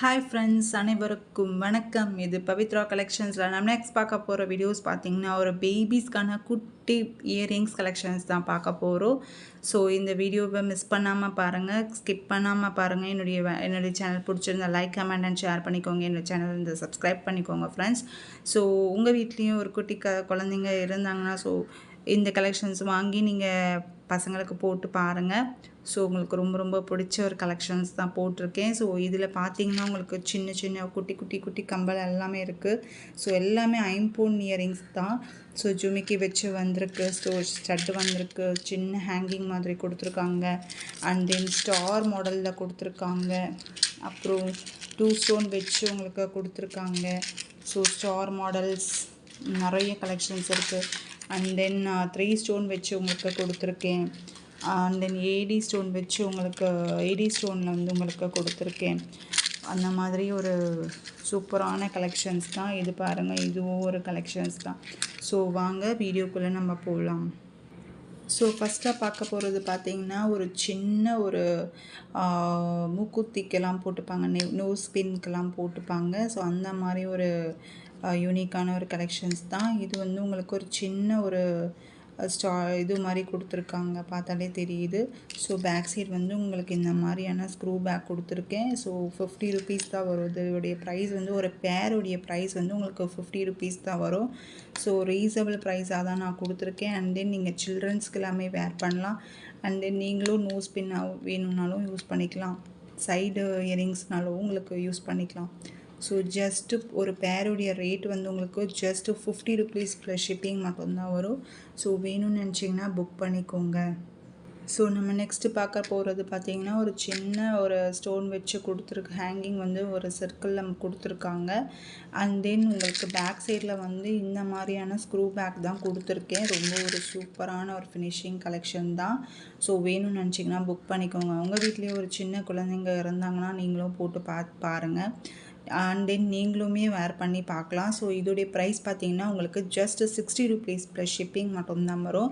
Hi friends அனைவருக்கும் வணக்கம். இது பவித்ரா கலெக்ஷன்ஸில் நம்ம நெக்ஸ்ட் பார்க்க போகிற வீடியோஸ் பார்த்தீங்கன்னா ஒரு பேபிஸ்க்கான குட்டி இயரிங்ஸ் கலெக்ஷன்ஸ் தான் பார்க்க போகிறோம் ஸோ இந்த வீடியோவை மிஸ் பண்ணாமல் பாருங்கள் ஸ்கிப் பண்ணாமல் பாருங்கள் என்னுடைய என்னுடைய சேனல் பிடிச்சிருந்தா லைக் கமெண்ட் அண்ட் ஷேர் பண்ணிக்கோங்க. என்னோட சேனல் இந்த சப்ஸ்கிரைப் பண்ணிக்கோங்க ஃப்ரெண்ட்ஸ் ஸோ உங்கள் வீட்லேயும் ஒரு குட்டி க குழந்தைங்க இருந்தாங்கன்னா ஸோ இந்த கலெக்ஷன்ஸ் வாங்கி நீங்கள் பசங்களுக்கு போட்டு பாருங்கள் ஸோ உங்களுக்கு ரொம்ப ரொம்ப பிடிச்ச ஒரு கலெக்ஷன்ஸ் தான் போட்டிருக்கேன். ஸோ இதில் பார்த்தீங்கன்னா உங்களுக்கு சின்ன சின்ன குட்டி குட்டி குட்டி கம்பல் எல்லாமே இருக்குது ஸோ எல்லாமே ஐம்பூன் இயரிங்ஸ் தான். ஸோ ஜுமிக்கி வச்சு வந்திருக்கு ஸோ ஸ்டட் வந்திருக்கு சின்ன ஹேங்கிங் மாதிரி கொடுத்துருக்காங்க. அண்ட் தென் ஸ்டார் மாடலில் கொடுத்துருக்காங்க. அப்புறம் டூ ஸ்டோன் வச்சு உங்களுக்கு கொடுத்துருக்காங்க. ஸோ ஸ்டார் மாடல்ஸ் நிறைய கலெக்ஷன்ஸ் இருக்குது அண்ட் தென் த்ரீ ஸ்டோன் வச்சு உங்களுக்கு கொடுத்துருக்கேன். அண்ட் தென் ஏடி ஸ்டோன் வச்சு உங்களுக்கு ஏடி ஸ்டோனில் வந்து உங்களுக்கு கொடுத்துருக்கேன். அந்த மாதிரி ஒரு சூப்பரான கலெக்ஷன்ஸ் தான். இது பாருங்கள் இதுவும் ஒரு கலெக்ஷன்ஸ் தான். ஸோ வாங்க வீடியோக்குள்ளே நம்ம போகலாம் ஸோ ஃபஸ்ட்டாக பார்க்க போகிறது பார்த்திங்கன்னா ஒரு சின்ன ஒரு மூக்குத்திக்கெல்லாம் போட்டுப்பாங்க. நெ நோஸ் பின்க்கெல்லாம் போட்டுப்பாங்க. ஸோ அந்த மாதிரி ஒரு யூனிக்கான ஒரு கலெக்ஷன்ஸ் தான். இது வந்து உங்களுக்கு ஒரு சின்ன ஒரு ஸ்டா இது மாதிரி கொடுத்துருக்காங்க. பார்த்தாலே தெரியுது. ஸோ பேக் சைட் வந்து உங்களுக்கு இந்த மாதிரியான ஸ்க்ரூ பேக் கொடுத்துருக்கேன். ஸோ ஃபிஃப்டி ருபீஸ் தான் வரும். இதோடைய ப்ரைஸ் வந்து ஒரு பேருடைய ப்ரைஸ் வந்து உங்களுக்கு ஃபிஃப்டி ருபீஸ் தான் வரும். ஸோ ரீசனபிள் ப்ரைஸாக தான் நான் கொடுத்துருக்கேன். அண்ட் தென் நீங்கள் சில்ட்ரன்ஸ்க்கு எல்லாமே வேர் பண்ணலாம். அண்ட் தென் நீங்களும் நோஸ் பின்னாக வேணும்னாலும் யூஸ் பண்ணிக்கலாம். சைடு இயரிங்ஸ்னாலும் உங்களுக்கு யூஸ் பண்ணிக்கலாம். ஸோ ஜஸ்ட்டு ஒரு பேருடைய ரேட் வந்து உங்களுக்கு just fifty rupees plus shipping மட்டும்தான் வரும். ஸோ வேணும்னு நினச்சிங்கன்னா புக் பண்ணிக்கோங்க. ஸோ நம்ம நெக்ஸ்ட்டு பார்க்க போகிறது பார்த்தீங்கன்னா ஒரு சின்ன ஒரு ஸ்டோன் வச்சு கொடுத்துருக்கு ஹேங்கிங் வந்து ஒரு சர்க்கிளில் கொடுத்துருக்காங்க. அண்ட் தென் உங்களுக்கு பேக் சைடில் வந்து இந்த மாதிரியான ஸ்க்ரூ பேக் தான் கொடுத்துருக்கேன். ரொம்ப ஒரு சூப்பரான ஒரு ஃபினிஷிங் கலெக்ஷன் தான். ஸோ வேணும்னு நினச்சிங்கன்னா புக் பண்ணிக்கோங்க. உங்கள் வீட்லேயே ஒரு சின்ன குழந்தைங்க இருந்தாங்கன்னா நீங்களும் போட்டு பார்த்து பாருங்கள் அண்ட் தென் நீங்களுமே வேர் பண்ணி பார்க்கலாம். ஸோ இதோடைய ப்ரைஸ் பார்த்தீங்கன்னா உங்களுக்கு just sixty rupees plus shipping மட்டும்தான் வரும்.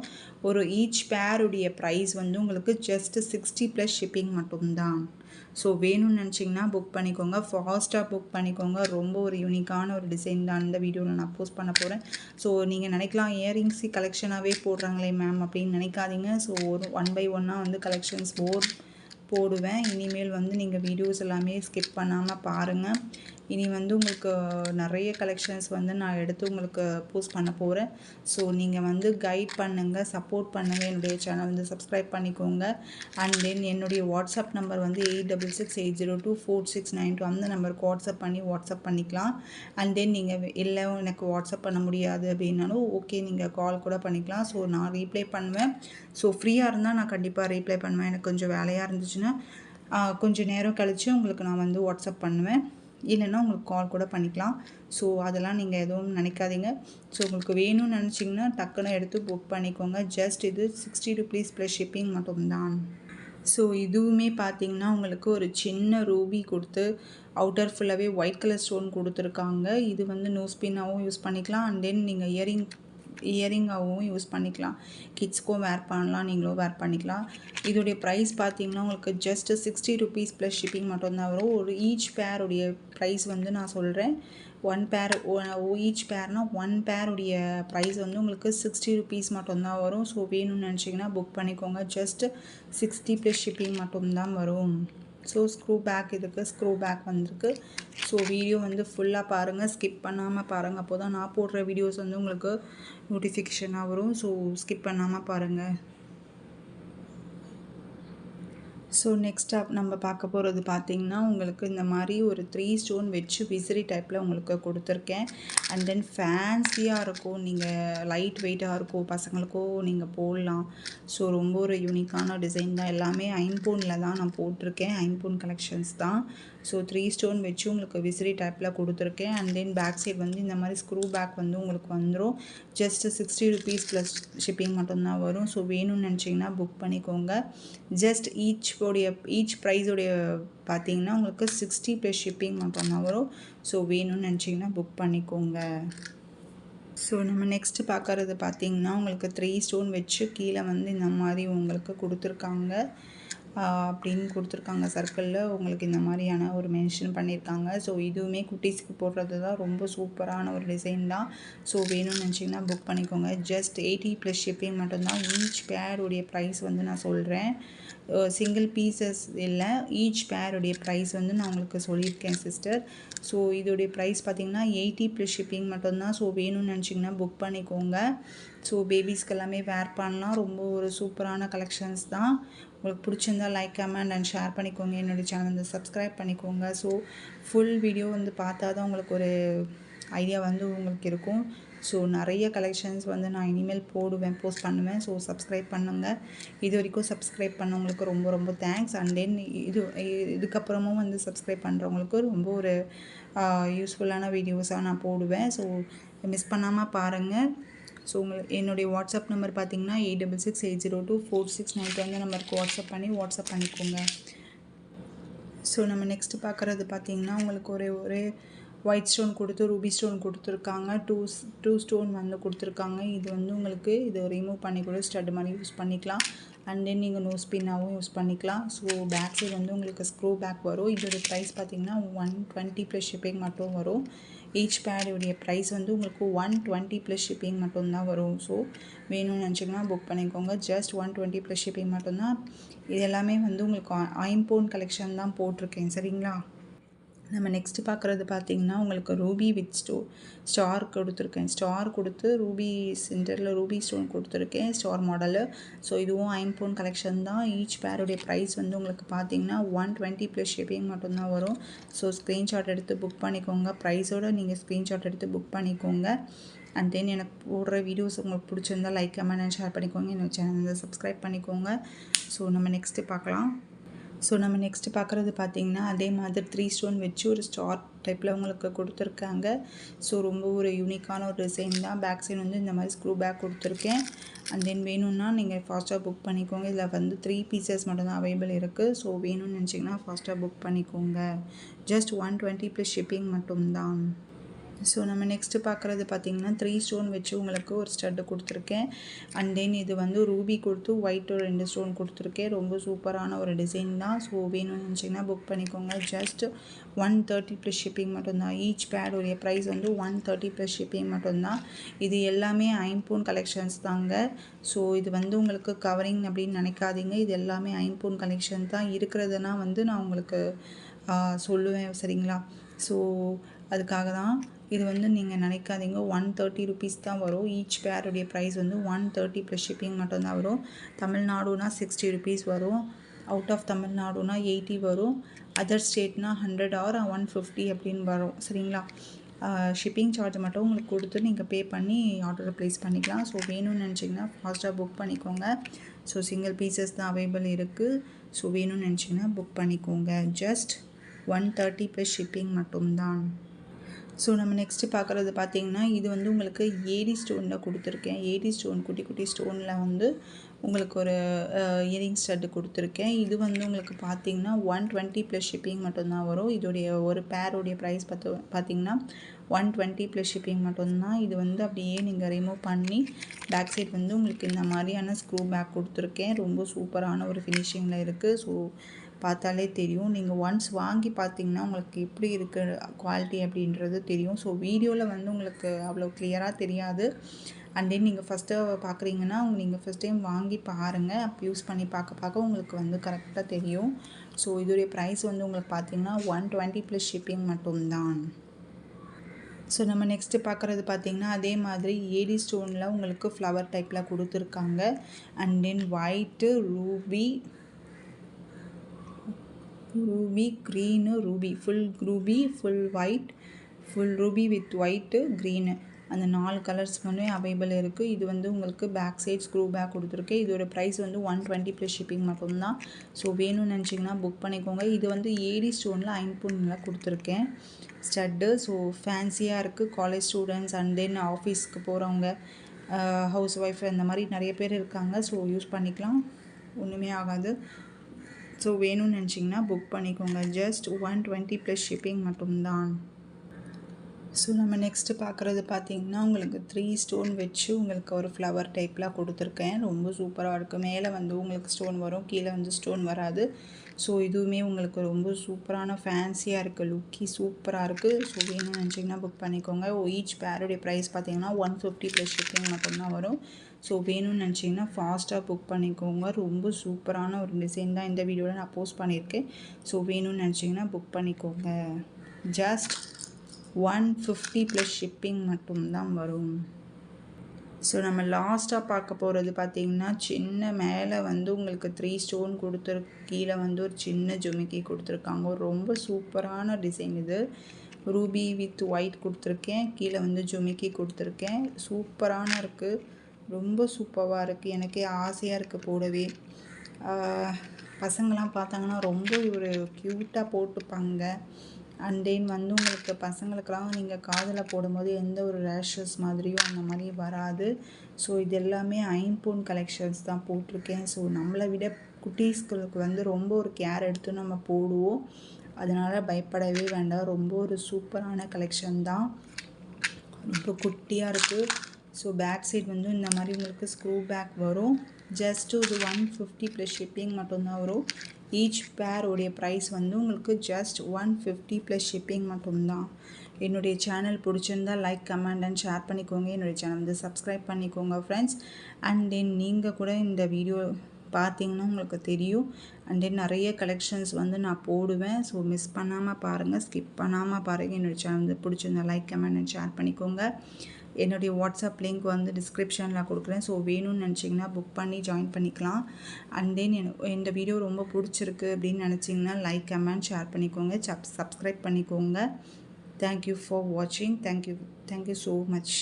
ஒரு ஈச் பேருடைய ப்ரைஸ் வந்து உங்களுக்கு ஜஸ்ட் சிக்ஸ்டி ப்ளஸ் ஷிப்பிங் மட்டும்தான். ஸோ வேணும்னு நினச்சிங்கன்னா புக் பண்ணிக்கோங்க. ஃபாஸ்ட்டாக புக் பண்ணிக்கோங்க. ரொம்ப ஒரு யூனிக்கான ஒரு டிசைன் தான் இந்த வீடியோவில் நான் போஸ்ட் பண்ண போகிறேன் ஸோ நீங்கள் நினைக்கலாம் இயரிங்ஸி கலெக்ஷனாகவே போடுறாங்களே மேம் அப்படின்னு நினைக்காதீங்க. ஸோ ஒரு ஒன் பை ஒன்னாக வந்து கலெக்ஷன்ஸ் போர் போடுவேன். இனிமேல் வந்து நீங்கள் வீடியோஸ் எல்லாமே ஸ்கிப் பண்ணாமல் பாருங்கள் இனி வந்து உங்களுக்கு நிறைய கலெக்ஷன்ஸ் வந்து நான் எடுத்து உங்களுக்கு போஸ்ட் பண்ண போகிறேன் ஸோ நீங்கள் வந்து கைட் பண்ணுங்கள் சப்போர்ட் பண்ணுங்கள் என்னுடைய சேனல் வந்து சப்ஸ்கிரைப் பண்ணிக்கோங்க. அண்ட் தென் என்னுடைய வாட்ஸ்அப் நம்பர் வந்து eight double six eight zero two four six nine two அந்த நம்பருக்கு வாட்ஸ்அப் பண்ணி வாட்ஸ்அப் பண்ணிக்கலாம். அண்ட் தென் நீங்கள் இல்லை எனக்கு வாட்ஸ்அப் பண்ண முடியாது அப்படின்னாலும் ஓகே நீங்கள் கால் கூட பண்ணிக்கலாம். ஸோ நான் ரீப்ளை பண்ணுவேன். ஸோ ஃப்ரீயாக இருந்தால் நான் கண்டிப்பாக ரீப்ளை பண்ணுவேன். எனக்கு கொஞ்சம் வேலையாக இருந்துச்சுன்னா கொஞ்சம் நேரம் கழித்து உங்களுக்கு நான் வந்து வாட்ஸ்அப் பண்ணுவேன். இல்லைன்னா உங்களுக்கு கால் கூட பண்ணிக்கலாம். ஸோ அதெல்லாம் நீங்கள் எதுவும் நினைக்காதீங்க. ஸோ உங்களுக்கு வேணும்னு நினச்சிங்கன்னா டக்குன்னு எடுத்து புக் பண்ணிக்கோங்க. ஜஸ்ட் இது சிக்ஸ்டி ருபீஸ் ப்ளஸ் ஷிப்பிங் மட்டும்தான். ஸோ இதுவுமே பார்த்தீங்கன்னா உங்களுக்கு ஒரு சின்ன ரூபி கொடுத்து அவுட்டர் ஃபுல்லாகவே ஒயிட் கலர் ஸ்டோன் கொடுத்துருக்காங்க. இது வந்து நோஸ் பின்னாகவும் யூஸ் பண்ணிக்கலாம். அண்ட் தென் நீங்கள் இயரிங் இயரிங்காகவும் யூஸ் பண்ணிக்கலாம். கிட்ஸ்க்கும் வேர் பண்ணலாம் நீங்களும் வேர் பண்ணிக்கலாம். இதோடைய ப்ரைஸ் பார்த்தீங்கன்னா உங்களுக்கு just sixty rupees plus shipping மட்டும்தான் வரும். ஒரு ஈச் பேருடைய ப்ரைஸ் வந்து நான் சொல்கிறேன் ஒன் பேர் ஈச் பேர்னால் ஒன் பேருடைய ப்ரைஸ் வந்து உங்களுக்கு சிக்ஸ்டி ருபீஸ் மட்டும்தான் வரும். ஸோ வேணும்னு நினச்சிங்கன்னா புக் பண்ணிக்கோங்க. ஜஸ்ட் சிக்ஸ்டி ப்ளஸ் ஷிப்பிங் மட்டும்தான் வரும். ஸோ ஸ்க்ரூ பேக் இதுக்கு ஸ்க்ரூ பேக் வந்திருக்கு. ஸோ வீடியோ வந்து ஃபுல்லாக பாருங்கள் ஸ்கிப் பண்ணாமல் பாருங்கள் அப்போ தான் நான் போடுற வீடியோஸ் வந்து உங்களுக்கு நோட்டிஃபிகேஷனாக வரும். ஸோ ஸ்கிப் பண்ணாமல் பாருங்கள் ஸோ நெக்ஸ்ட்டாக நம்ம பார்க்க போகிறது பார்த்திங்கன்னா உங்களுக்கு இந்த மாதிரி ஒரு த்ரீ ஸ்டோன் வச்சு விசிறி டைப்பில் உங்களுக்கு கொடுத்துருக்கேன். அண்ட் தென் ஃபேன்சியாக இருக்கும் நீங்கள் லைட் வெயிட்டாக இருக்கும் பசங்களுக்கோ நீங்கள் போடலாம். ஸோ ரொம்ப ஒரு யூனிக்கான டிசைன் தான். எல்லாமே ஐம்பூனில் தான் நான் போட்டிருக்கேன். ஐம்பூன் கலெக்ஷன்ஸ் தான். ஸோ த்ரீ ஸ்டோன் வச்சு உங்களுக்கு விசிறி டைப்பில் கொடுத்துருக்கேன். அண்ட் தென் பேக் சைட் வந்து இந்த மாதிரி ஸ்க்ரூ பேக் வந்து உங்களுக்கு வந்துடும் just sixty rupees plus shipping மட்டும்தான் வரும். ஸோ வேணும்னு நினச்சிங்கன்னா புக் பண்ணிக்கோங்க. ஜஸ்ட் ஈச் உடைய ஈச் ப்ரைஸோடைய பார்த்தீங்கன்னா உங்களுக்கு சிக்ஸ்டி ப்ளஸ் ஷிப்பிங் மட்டும்தான் வரும். ஸோ வேணும்னு நினச்சிங்கன்னா புக் பண்ணிக்கோங்க. ஸோ நம்ம நெக்ஸ்ட்டு பார்க்கறது பார்த்தீங்கன்னா உங்களுக்கு த்ரீ ஸ்டோன் வச்சு கீழே வந்து இந்த மாதிரி உங்களுக்கு கொடுத்துருக்காங்க. அப்படின்னு கொடுத்துருக்காங்க. சர்க்கிளில் உங்களுக்கு இந்த மாதிரியான ஒரு மென்ஷன் பண்ணியிருக்காங்க ஸோ இதுவுமே குட்டீஸ்க்கு போடுறது தான் ரொம்ப சூப்பரான ஒரு டிசைன் தான். ஸோ வேணும்னு நினச்சிங்கன்னா புக் பண்ணிக்கோங்க. ஜஸ்ட் எயிட்டி ப்ளஸ் ஷிப்பிங் மட்டும்தான் ஈச் பேருடைய ப்ரைஸ் வந்து நான் சொல்கிறேன் சிங்கிள் பீசஸ் இல்லை. ஈச் பேருடைய ப்ரைஸ் வந்து நான் உங்களுக்கு சொல்லியிருக்கேன் சிஸ்டர் ஸோ இதோடைய ப்ரைஸ் பார்த்திங்கன்னா எயிட்டி ப்ளஸ் ஷிப்பிங் மட்டும்தான். ஸோ வேணும்னு நினச்சிங்கன்னா புக் பண்ணிக்கோங்க. ஸோ பேபிஸ்க்கு எல்லாமே வேர் பண்ணலாம். ரொம்ப ஒரு சூப்பரான கலெக்ஷன்ஸ் தான். உங்களுக்கு பிடிச்சிருந்தா லைக் கமெண்ட் அண்ட் ஷேர் பண்ணிக்கோங்க. என்னுடைய சேனல் வந்து சப்ஸ்கிரைப் பண்ணிக்கோங்க. ஸோ ஃபுல் வீடியோ வந்து பார்த்தா தான் உங்களுக்கு ஒரு ஐடியா வந்து உங்களுக்கு இருக்கும். ஸோ நிறைய கலெக்ஷன்ஸ் வந்து நான் இனிமேல் போடுவேன் போஸ்ட் பண்ணுவேன். ஸோ சப்ஸ்கிரைப் பண்ணுங்கள் இது வரைக்கும் சப்ஸ்கிரைப் பண்ணவங்களுக்கு ரொம்ப ரொம்ப தேங்க்ஸ் அண்ட் தென் இது இதுக்கப்புறமும் வந்து சப்ஸ்கிரைப் பண்ணுறவங்களுக்கு ரொம்ப ஒரு யூஸ்ஃபுல்லான வீடியோஸாக நான் போடுவேன். ஸோ மிஸ் பண்ணாமல் பாருங்கள் ஸோ உங்களுக்கு என்னுடைய வாட்ஸ்அப் நம்பர் பார்த்தீங்கன்னா eight double six eight zero two four six nine அந்த நம்பருக்கு வாட்ஸ்அப் பண்ணி வாட்ஸ்அப் பண்ணிக்கோங்க. ஸோ நம்ம நெக்ஸ்ட்டு பார்க்குறது பார்த்தீங்கன்னா உங்களுக்கு ஒரே ஒரே ஒயிட் ஸ்டோன் கொடுத்து ரூபி ஸ்டோன் கொடுத்துருக்காங்க. டூ டூ ஸ்டோன் வந்து கொடுத்துருக்காங்க. இது வந்து உங்களுக்கு இதை ரிமூவ் பண்ணி கூட ஸ்டட் மாதிரி யூஸ் பண்ணிக்கலாம். அண்ட் தென் நீங்கள் நோஸ் பின்னாகவும் யூஸ் பண்ணிக்கலாம். ஸோ பேக் சைடு வந்து உங்களுக்கு ஸ்க்ரூ பேக் வரும். இதோட ப்ரைஸ் பார்த்தீங்கன்னா ஒன் டுவெண்ட்டி ப்ளஸ் ஷிப்பிங் மட்டும் வரும். ஈச் பேடுடைய ப்ரைஸ் வந்து உங்களுக்கு ஒன் டுவெண்ட்டி ப்ளஸ் ஷிப்பிங் மட்டும்தான் வரும். ஸோ வேணும்னு நினச்சிங்கன்னா புக் பண்ணிக்கோங்க. Just one twenty plus shipping மட்டும்தான். இது எல்லாமே வந்து உங்களுக்கு ஐம்போன் கலெக்ஷன் தான் போட்டிருக்கேன். சரிங்களா? நம்ம நெக்ஸ்ட்டு பார்க்குறது பார்த்திங்கன்னா உங்களுக்கு ரூபி வித் ஸ்டோ ஸ்டார் கொடுத்துருக்கேன். ஸ்டார் கொடுத்து ரூபி சென்டரில் ரூபி ஸ்டோன் கொடுத்துருக்கேன். ஸ்டார் மாடலு ஸோ இதுவும் ஐம்போன் கலெக்ஷன் தான். ஈச் பேருடைய ப்ரைஸ் வந்து உங்களுக்கு பார்த்திங்கன்னா ஒன் டுவெண்ட்டி ப்ளஸ் ஷிப்பிங் மட்டும்தான் வரும். ஸோ ஸ்க்ரீன்ஷாட் எடுத்து புக் பண்ணிக்கோங்க. ப்ரைஸோடு நீங்கள் ஸ்க்ரீன்ஷாட் எடுத்து புக் பண்ணிக்கோங்க. அண்ட் தென் எனக்கு போடுற வீடியோஸ் உங்களுக்கு பிடிச்சிருந்தா லைக் கமெண்ட் அண்ட் ஷேர் பண்ணிக்கோங்க. என்னோடய சேனல் வந்து சப்ஸ்கிரைப் பண்ணிக்கோங்க. ஸோ நம்ம நெக்ஸ்ட்டு பார்க்கலாம் ஸோ நம்ம நெக்ஸ்ட் பார்க்குறது பார்த்திங்கன்னா அதே மாதிரி த்ரீ ஸ்டோன் வச்சு ஒரு ஸ்டார் டைப்பில் உங்களுக்கு கொடுத்துருக்காங்க. ஸோ ரொம்ப ஒரு யூனிக்கான ஒரு டிசைன் தான். பேக் சைடு வந்து இந்த மாதிரி ஸ்க்ரூ பேக் கொடுத்துருக்கேன். அண்ட் தென் வேணும்னா நீங்கள் ஃபாஸ்ட்டாக புக் பண்ணிக்கோங்க. இதில் வந்து த்ரீ பீசஸ் மட்டும்தான் அவைலபிள் இருக்குது ஸோ வேணும்னு நினச்சிங்கன்னா ஃபாஸ்ட்டாக புக் பண்ணிக்கோங்க. Just one twenty plus shipping மட்டும்தான். ஸோ நம்ம நெக்ஸ்ட்டு பார்க்குறது பார்த்திங்கன்னா த்ரீ ஸ்டோன் வச்சு உங்களுக்கு ஒரு ஸ்டட்டு கொடுத்துருக்கேன். அண்ட் தென் இது வந்து ரூபி கொடுத்து ஒயிட்டு ரெண்டு ஸ்டோன் கொடுத்துருக்கேன். ரொம்ப சூப்பரான ஒரு டிசைன் தான். ஸோ வேணும்னு நினச்சிங்கன்னா புக் பண்ணிக்கோங்க. Just one thirty plus shipping மட்டும்தான். ஈச் பேடுடைய ப்ரைஸ் வந்து ஒன் தேர்ட்டி ப்ளஸ் ஷிப்பிங் மட்டும்தான். இது எல்லாமே ஐம்பூன் கலெக்ஷன்ஸ் தாங்க. ஸோ இது வந்து உங்களுக்கு கவரிங் அப்படின்னு நினைக்காதீங்க. இது எல்லாமே ஐம்பூன் கலெக்ஷன் தான். இருக்கிறதுனா வந்து நான் உங்களுக்கு சொல்லுவேன். சரிங்களா? ஸோ அதுக்காக தான் இது வந்து நீங்கள் நினைக்காதீங்க. ஒன் தேர்ட்டி ருபீஸ் தான் வரும். ஈச் பேருடைய ப்ரைஸ் வந்து ஒன் தேர்ட்டி ப்ளஸ் ஷிப்பிங் மட்டும்தான் வரும். தமிழ்நாடுனா சிக்ஸ்டி ருபீஸ் வரும். அவுட் ஆஃப் தமிழ்நாடுனா எயிட்டி வரும். அதர் ஸ்டேட்னா ஹண்ட்ரட் ஆர் ஒன் ஃபிஃப்டி அப்படின்னு வரும். சரிங்களா? ஷிப்பிங் சார்ஜ் மட்டும் உங்களுக்கு கொடுத்து நீங்கள் பே பண்ணி ஆர்டர் ப்ளேஸ் பண்ணிக்கலாம். ஸோ வேணும்னு நினச்சிங்கன்னா ஃபாஸ்ட்டாக புக் பண்ணிக்கோங்க. ஸோ சிங்கிள் பீசஸ் தான் அவைலபிள் இருக்குது ஸோ வேணும்னு நினச்சிங்கன்னா புக் பண்ணிக்கோங்க. Just one thirty plus shipping மட்டும்தான். ஸோ நம்ம நெக்ஸ்ட்டு பார்க்குறது பார்த்திங்கன்னா இது வந்து உங்களுக்கு ஏடி ஸ்டோனில் கொடுத்துருக்கேன். ஏடி ஸ்டோன் குட்டி குட்டி ஸ்டோனில் வந்து உங்களுக்கு ஒரு இயரிங் ஸ்டட்டு கொடுத்துருக்கேன். இது வந்து உங்களுக்கு பார்த்தீங்கன்னா ஒன் டுவெண்ட்டி ப்ளஸ் ஷிப்பிங் மட்டும்தான் வரும். இதோடைய ஒரு பேருடைய ப்ரைஸ் பார்த்து பார்த்தீங்கன்னா ஒன் டுவெண்ட்டி ப்ளஸ் ஷிப்பிங் மட்டும்தான். இது வந்து அப்படியே நீங்கள் ரிமூவ் பண்ணி பேக் சைட் வந்து உங்களுக்கு இந்த மாதிரியான ஸ்க்ரூ பேக் கொடுத்துருக்கேன். ரொம்ப சூப்பரான ஒரு ஃபினிஷிங்கில் இருக்குது ஸோ பார்த்தாலே தெரியும். நீங்கள் ஒன்ஸ் வாங்கி பார்த்தீங்கன்னா உங்களுக்கு எப்படி இருக்குது குவாலிட்டி அப்படின்றது தெரியும். ஸோ வீடியோவில் வந்து உங்களுக்கு அவ்வளோ கிளியராக தெரியாது. அண்ட் தென் நீங்கள் ஃபஸ்ட்டு பார்க்குறீங்கன்னா நீங்கள் ஃபஸ்ட் டைம் வாங்கி பாருங்கள் அப்போ யூஸ் பண்ணி பார்க்க பார்க்க உங்களுக்கு வந்து கரெக்டாக தெரியும். ஸோ இதோடைய ப்ரைஸ் வந்து உங்களுக்கு பார்த்தீங்கன்னா ஒன் டுவெண்ட்டி ப்ளஸ் ஷிப்பிங் மட்டும்தான். ஸோ நம்ம நெக்ஸ்ட்டு பார்க்குறது பார்த்திங்கன்னா அதே மாதிரி ஏடி ஸ்டோனில் உங்களுக்கு ஃப்ளவர் டைப்பில் கொடுத்துருக்காங்க. And then white ruby ruby green ruby full ruby full white full ruby with white green அந்த நாலு கலர்ஸ் வந்து அவைலபிள் இருக்குது இது வந்து உங்களுக்கு பேக் சைட் ஸ்க்ரூ பேக் கொடுத்துருக்கு. இதோட ப்ரைஸ் வந்து ஒன் டுவெண்ட்டி ப்ளஸ் ஷிப்பிங் மட்டும்தான். ஸோ வேணும்னு நினச்சிங்கன்னா புக் பண்ணிக்கோங்க. இது வந்து ஏடி ஸ்டோனில் ஐம்பொன்னில் கொடுத்துருக்கேன். ஸ்டட்டு ஸோ ஃபேன்சியாக இருக்குது காலேஜ் ஸ்டூடெண்ட்ஸ் அண்ட் தென் ஆஃபீஸ்க்கு போகிறவங்க ஹவுஸ் ஒய்ஃப் இந்த மாதிரி நிறைய பேர் இருக்காங்க. ஸோ யூஸ் பண்ணிக்கலாம். ஒன்றுமே ஆகாது. ஸோ வேணும்னு நினச்சிங்கன்னா புக் பண்ணிக்கோங்க. Just one twenty plus shipping மட்டும்தான். ஸோ நம்ம நெக்ஸ்ட்டு பார்க்குறது பார்த்தீங்கன்னா உங்களுக்கு த்ரீ ஸ்டோன் வச்சு உங்களுக்கு ஒரு ஃப்ளவர் டைப்லாம் கொடுத்துருக்கேன். ரொம்ப சூப்பராக இருக்குது மேலே வந்து உங்களுக்கு ஸ்டோன் வரும். கீழே வந்து ஸ்டோன் வராது. ஸோ இதுவுமே உங்களுக்கு ரொம்ப சூப்பரான ஃபேன்சியாக இருக்குது லுக்கி சூப்பராக இருக்குது ஸோ வேணும்னு நினச்சிங்கன்னா புக் பண்ணிக்கோங்க. ஈச் பேருடைய ப்ரைஸ் பார்த்தீங்கன்னா ஒன் ஃபிஃப்டி ப்ளஸ் ஷிப்பிங் மட்டும்தான் வரும். ஸோ வேணும்னு நினச்சிங்கன்னா ஃபாஸ்ட்டாக புக் பண்ணிக்கோங்க. ரொம்ப சூப்பரான ஒரு டிசைன் தான் இந்த வீடியோவில் நான் போஸ்ட் பண்ணியிருக்கேன். ஸோ வேணும்னு நினச்சிங்கன்னா புக் பண்ணிக்கோங்க. Just one fifty plus shipping மட்டும்தான் வரும். ஸோ நம்ம லாஸ்ட்டாக பார்க்க போகிறது பார்த்திங்கன்னா சின்ன மேலே வந்து உங்களுக்கு த்ரீ ஸ்டோன் கொடுத்துரு கீழே வந்து ஒரு சின்ன ஜுமிக்கி கொடுத்துருக்காங்க. ரொம்ப சூப்பரான டிசைன் இது. ரூபி வித் ஒயிட் கொடுத்துருக்கேன். கீழே வந்து ஜுமிக்கி கொடுத்துருக்கேன். சூப்பரான இருக்குது ரொம்ப சூப்பராக இருக்குது எனக்கே ஆசையாக இருக்குது போடவே. பசங்களாம் பார்த்தாங்கன்னா ரொம்ப ஒரு க்யூட்டாக போட்டுப்பாங்க. அண்ட் தென் வந்து உங்களுக்கு பசங்களுக்கெல்லாம் நீங்கள் காதில் போடும்போது எந்த ஒரு ரேஷஸ் மாதிரியும் அந்த மாதிரி வராது. ஸோ இது எல்லாமே ஐம்பூன் கலெக்ஷன்ஸ் தான் போட்டிருக்கேன். ஸோ நம்மளை விட குட்டீஸ்களுக்கு வந்து ரொம்ப ஒரு கேர் எடுத்து நம்ம போடுவோம். அதனால் பயப்படவே வேண்டாம். ரொம்ப ஒரு சூப்பரான கலெக்ஷன் தான். ரொம்ப குட்டியாக இருக்குது ஸோ பேக் சைட் வந்து இந்த மாதிரி உங்களுக்கு ஸ்க்ரூ பேக் வரும். ஜஸ்ட்டு ஒரு ஒன் ஃபிஃப்டி ப்ளஸ் ஷிப்பிங் மட்டும்தான் வரும். ஈச் பேருடைய ப்ரைஸ் வந்து உங்களுக்கு just one fifty plus shipping மட்டும்தான். என்னுடைய சேனல் பிடிச்சிருந்தால் லைக் கமெண்ட் அண்ட் ஷேர் பண்ணிக்கோங்க. என்னுடைய சேனல் வந்து சப்ஸ்கிரைப் பண்ணிக்கோங்க ஃப்ரெண்ட்ஸ் அண்ட் தென் நீங்கள் கூட இந்த வீடியோ பார்த்தீங்கன்னா உங்களுக்கு தெரியும். அண்ட் தென் நிறைய கலெக்ஷன்ஸ் வந்து நான் போடுவேன். ஸோ மிஸ் பண்ணாமல் பாருங்கள் ஸ்கிப் பண்ணாமல் பாருங்கள் என்னுடைய சேனல் வந்து பிடிச்சிருந்தா லைக் கமெண்ட் அண்ட் ஷேர் பண்ணிக்கோங்க. என்னுடைய வாட்ஸ்அப் லிங்க் வந்து டிஸ்கிரிப்ஷனில் கொடுக்குறேன். ஸோ வேணும்னு நினச்சிங்கன்னா புக் பண்ணி ஜாயின் பண்ணிக்கலாம். அண்ட் தென் இந்த வீடியோ ரொம்ப பிடிச்சிருக்கு அப்படின்னு நினச்சிங்கன்னா லைக் கமெண்ட் ஷேர் பண்ணிக்கோங்க. சப் சப்ஸ்கிரைப் பண்ணிக்கோங்க. தேங்க்யூ ஃபார் வாட்சிங் thank you thank you so much